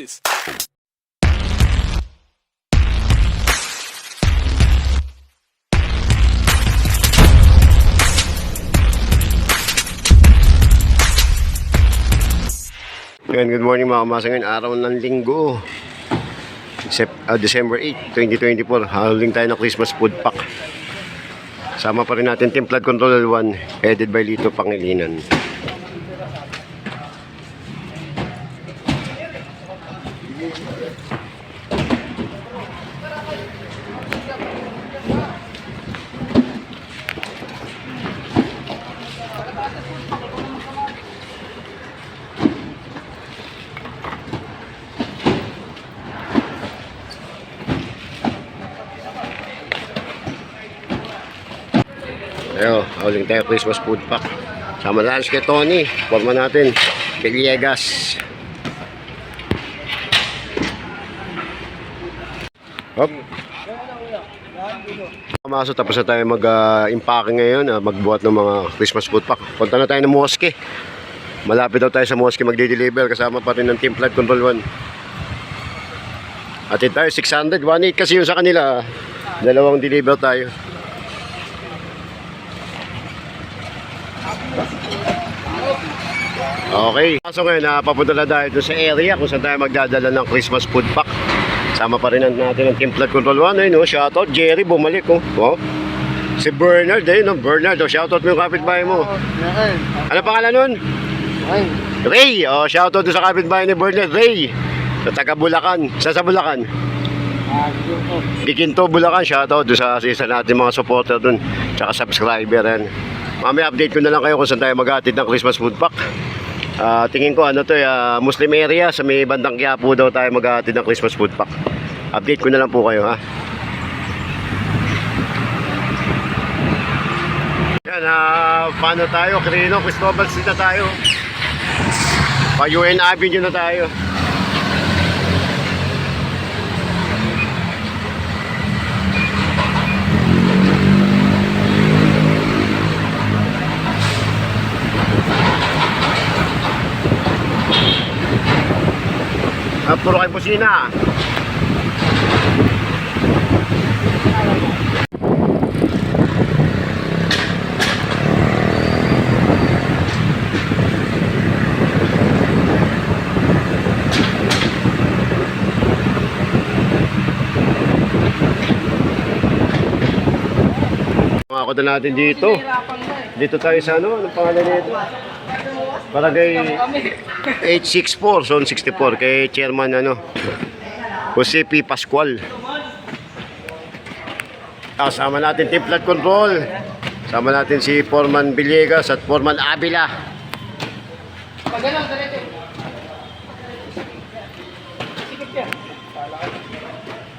excuses. Yan, good morning mga kumasa ngayon. Araw ng linggo. Sep- ah, December 8, 2024. Haling tayo ng Christmas food pack. Sama pa rin natin Team Flood Control 1, headed by Lito Pangilinan. Ayo, haling tayo Christmas food pack. Sama na kay Tony. Forma natin. Villegas. Maso tapos na tayo mag-impake ngayon, ah, magbuhat ng mga Christmas food pack. Punta na tayo ng mosque. Malapit daw tayo sa mosque magde-deliver kasama pa rin ng Team Flood Control 1. Atin tayo 600, 1.8 kasi yung sa kanila. Dalawang deliver tayo. Okay. So ngayon, napapunta na tayo sa area kung saan tayo magdadala ng Christmas food pack. Sama pa rin natin ang Team Flood Control 1. Ayun, no? shoutout. Jerry, bumalik. Oh. Oh. Si Bernard, ayun, no? Bernard. Oh, shoutout mo yung kapitbahay mo. Ano pangalan nun? Ray. Oh, shoutout sa kapitbahay ni Bernard. Ray. Sa taga Bulacan. Sa sa Bulacan. Gikinto, Bulacan. Shoutout doon sa isa natin mga supporter doon. Tsaka subscriber. Yan. Mamaya update ko na lang kayo kung saan tayo maghatid ng Christmas food pack. Ah, tingin ko ano to, ah, Muslim area sa may bandang Quiapo daw tayo maghahatid ng Christmas food pack. Update ko na lang po kayo ha. Yan, ah, paano tayo? Crino, Cristobal Street na tayo. Pa UN Avenue na tayo. Ah, puro kayo pusina. Mga natin dito. Dito tayo sa ano? Anong pangalan nito? Barangay 864, zone 64 kay chairman ano Jose P. Pascual. Kasama natin team flood control. Sama natin si Foreman Villegas at Foreman Avila.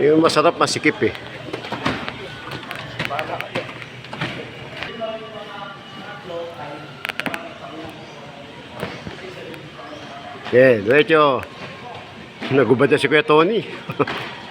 Yung masarap masikip eh. Okay, diretso. Nagubad na si Kuya Tony.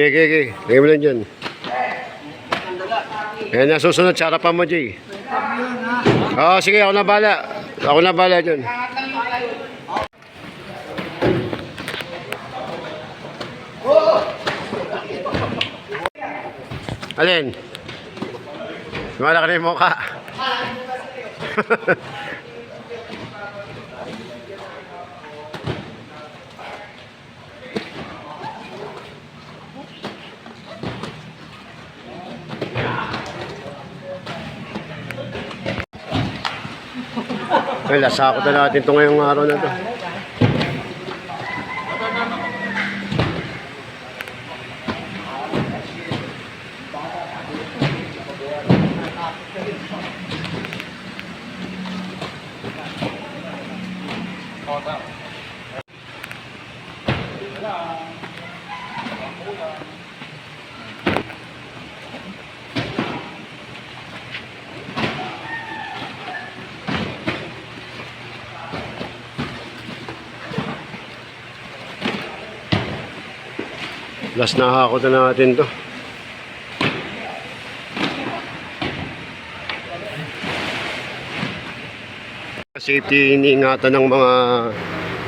Okay, okay, okay. Lagyan mo lang dyan. Ayan na, susunod, sarapan mo, Jay. Oo, sige, ako na bala. Ako na bala dyan. Alin? Malaki na yung mukha. Ay, lasakot na natin ito ngayong araw na to. Last na hakot na natin to. Safety iniingatan ng mga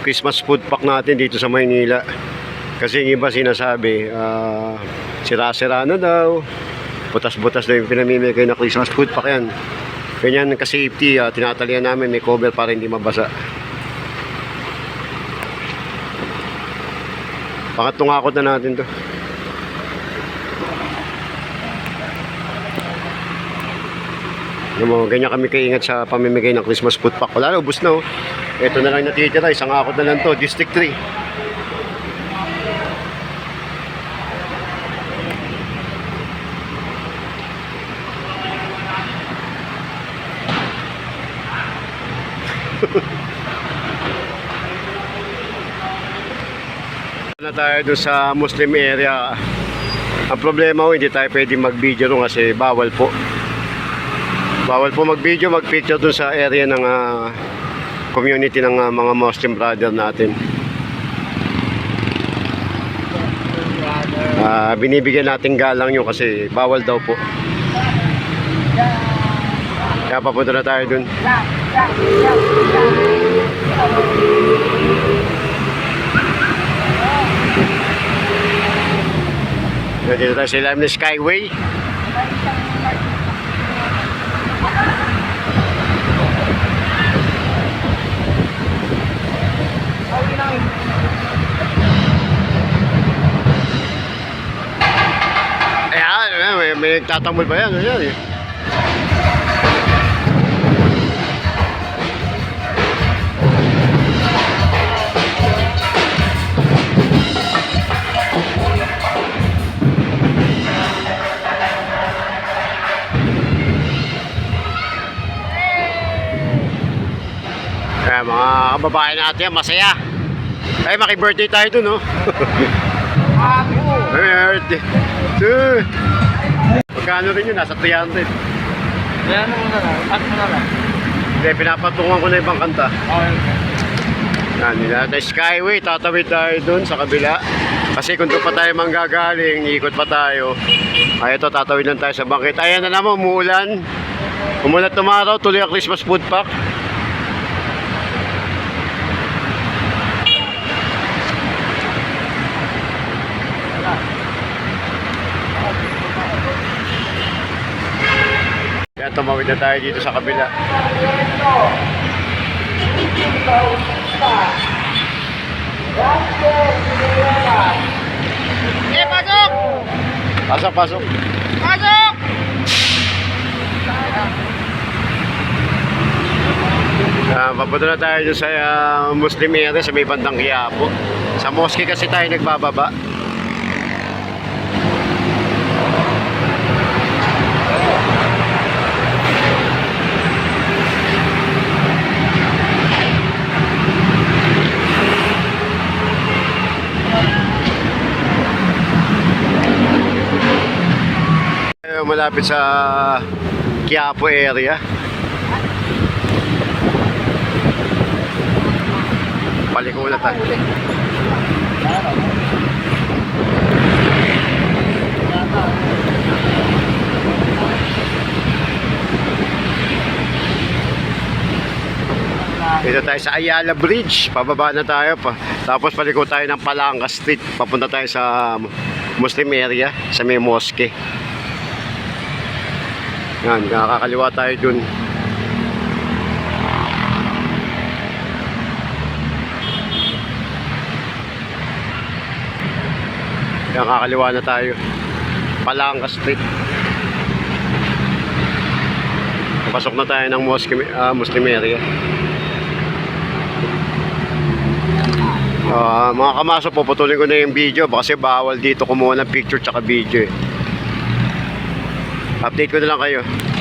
Christmas food pack natin dito sa Maynila. Kasi yung iba sinasabi, ah, sira-sira na daw. Butas-butas na yung pinamimigay na Christmas food pack yan. Ganyan ka-safety, ah, tinatalian namin may cover para hindi mabasa. Pangatlong akot na natin to. Yung mga ganyan kami kaingat sa pamimigay ng Christmas food pack. Wala na, ubus na oh. Ito na lang natitira, isang akot na lang to, District 3. Na tayo doon sa Muslim area. Ang problema ko, hindi tayo pwede mag-video doon kasi bawal po. Bawal po mag-video, mag-picture doon sa area ng ah, community ng ah, mga Muslim brother natin. Ah, binibigyan natin galang yun kasi bawal daw po. Kaya papunta na tayo doon. Dito tayo sa ilalim ng Skyway. Ayan, ayan, may, may nagtatambol ba yan? Ayan, eh. Kaya mga kababae natin, masaya. Ay, maki-birthday tayo dun, no? Happy birthday. Duh. Magkano rin yun? Nasa 300. Kaya mo na lang, at mo na lang. Hindi, pinapatungan ko na ibang kanta. Okay. Yan, nila tayo Skyway, tatawid tayo dun sa kabila. Kasi kung doon pa tayo manggagaling, ikot pa tayo. Ay, ito, tatawid lang tayo sa bangkit. Ayan na naman, umuulan. Umulan tumaraw, tuloy ang Christmas food pack. Kaya tumawid na tayo dito sa kabila. Eh, pasok! Pasok, pasok. Pasok! Ah, papunta na tayo sa ah, Muslim area sa may bandang Quiapo. Sa mosque kasi tayo nagbababa. Tayo malapit sa Quiapo area. Paliko na tayo. Dito tayo sa Ayala Bridge. Pababa na tayo pa. Tapos paliko tayo ng Palanga Street. Papunta tayo sa Muslim area, sa may mosque. Yan, nakakaliwa tayo dun. Yan, kakaliwa na tayo. Palanga Street. Pasok na tayo ng Muslim, ah, Muslim area. Ah, mga kamaso, puputulin ko na yung video kasi bawal dito kumuha ng picture tsaka video eh. Update ko na lang kayo.